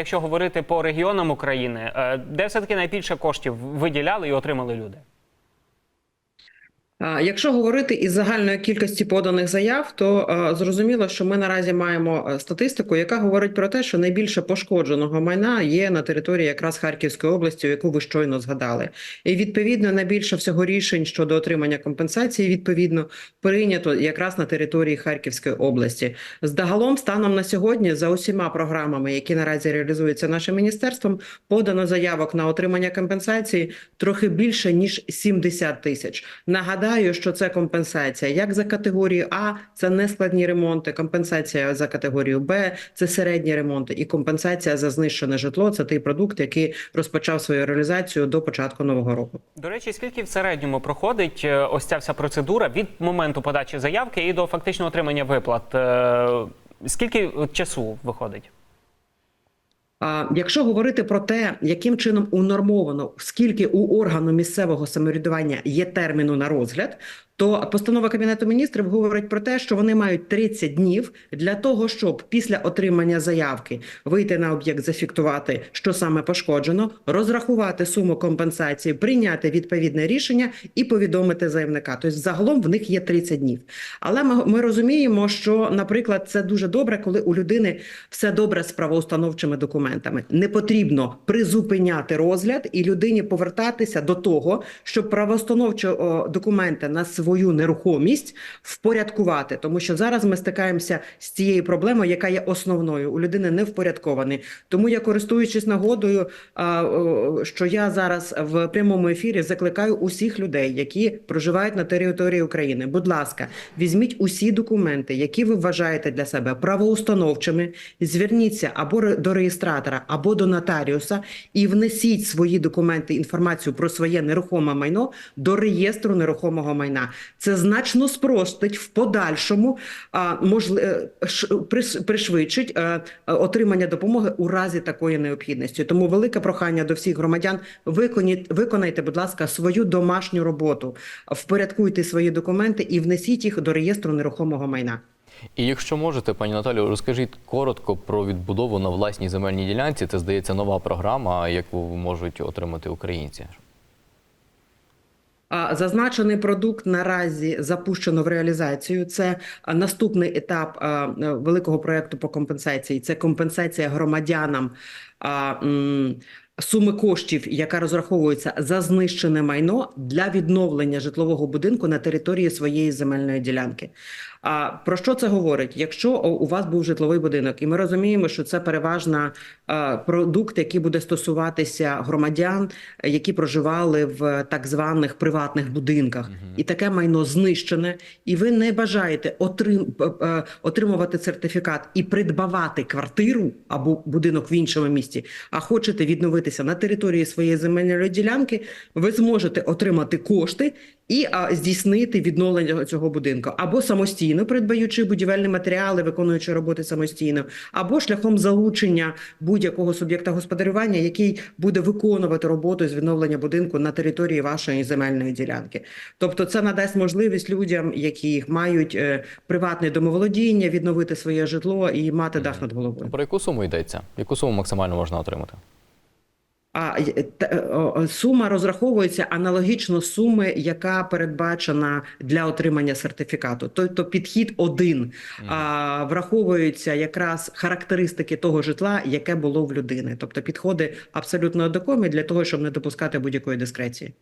Якщо говорити по регіонам України, е, де все таки найбільше коштів виділяли і отримали люди? Якщо говорити із загальної кількості поданих заяв, то зрозуміло, що ми наразі маємо е, статистику, яка говорить про те, що найбільше пошкодженого майна є на території якраз Харківської області, яку ви щойно згадали. І відповідно найбільше всього рішень щодо отримання компенсації відповідно прийнято якраз на території Харківської області. Загалом, станом на сьогодні, за усіма програмами, які наразі реалізуються нашим міністерством, подано заявок на отримання компенсації трохи більше ніж 70 тисяч. Нагадаю, що це компенсація як за категорією А, це нескладні ремонти, компенсація за категорією Б, це середні ремонти, і компенсація за знищене житло. Це той продукт, який розпочав свою реалізацію до початку нового року. До речі, скільки в середньому проходить е, ось ця вся процедура від моменту подачі заявки і до фактичного отримання виплат? Е, Скільки часу виходить? Якщо говорити про те, яким чином унормовано, скільки у органу місцевого самоврядування є терміну на розгляд, то постанова кабінету міністрів говорить про те, що вони мають 30 днів для того, щоб після отримання заявки вийти на об'єкт, зафіктувати, що саме пошкоджено, розрахувати суму компенсації, прийняти відповідне рішення і повідомити заявника. Тобто, загалом в них є 30 днів. Але ми, ми розуміємо, що, наприклад, це дуже добре, коли у людини все добре з правоустановчими документами. Не потрібно призупиняти розгляд і людині повертатися до того, щоб правоустановчі документи на свою нерухомість впорядкувати, тому що зараз ми стикаємося з цією проблемою, яка є основною. У людини не впорядкований. Тому я користуючись нагодою, що я зараз в прямому ефірі закликаю усіх людей, які проживають на території України. Будь ласка, візьміть усі документи, які ви вважаєте для себе правоустановчими. Зверніться або до реєстратора, або до нотаріуса, і внесіть свої документи, інформацію про своє нерухоме майно до реєстру нерухомого майна. Це значно спростить в подальшому, а, можли, е, пришвидшить е, отримання допомоги у разі такої необхідності. Тому велике прохання до всіх громадян: виконіть, виконайте, будь ласка, свою домашню роботу, впорядкуйте свої документи і внесіть їх до реєстру нерухомого майна. І якщо можете, пані Наталію, розкажіть коротко про відбудову на власній земельній ділянці. Це здається нова програма, яку можуть отримати українці. Зазначений продукт наразі запущено в реалізацію. Це наступний етап великого проекту по компенсації. Це компенсація громадянам суми коштів, яка розраховується за знищене майно для відновлення житлового будинку на території своєї земельної ділянки. А про що це говорить? Якщо у вас був житловий будинок, і ми розуміємо, що це переважно продукт, який буде стосуватися громадян, які проживали в так званих приватних будинках, і таке майно знищене, і ви не бажаєте отрим, е, отримувати сертифікат і придбавати квартиру або будинок в іншому місті, а хочете відновитися на території своєї земельної ділянки, ви зможете отримати кошти і а, здійснити відновлення цього будинку або самостійно придбаючи будівельні матеріали, виконуючи роботи самостійно, або шляхом залучення будь-якого суб'єкта господарювання, який буде виконувати роботу з відновлення будинку на території вашої земельної ділянки. Тобто, це надасть можливість людям, які мають е, приватне домоволодіння, відновити своє житло і мати дах над головою. Про яку суму йдеться? Яку суму максимально можна отримати? А о, о, сума розраховується аналогічно суми, яка передбачена для отримання сертифікату. Тобто підхід один а, враховуються якраз характеристики того житла, яке було в людини. Тобто підходи абсолютно однакові для того, щоб не допускати будь-якої дискреції.